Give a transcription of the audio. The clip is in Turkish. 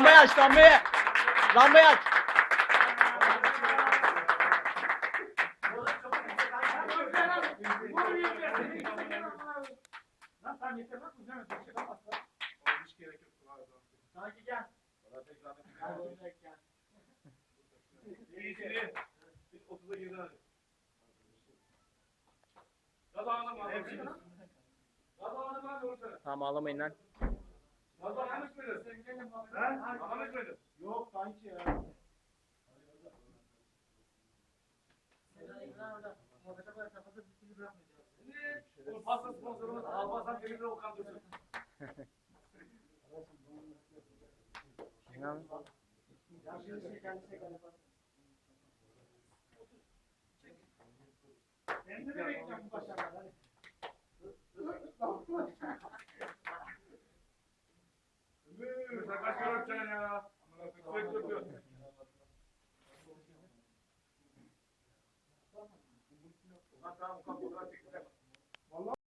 Lambayı aç lambayı. Lambayı aç. Tamam ağlamayın lan. Yok kanki ya. Pasta sponsorumuz Alparslan Demir'le Okan Dursun. İnan. Ben de bekleyeceğim bu başarıları. Sen ya? Öpüyor. Lan tamam fotoğraf çekti.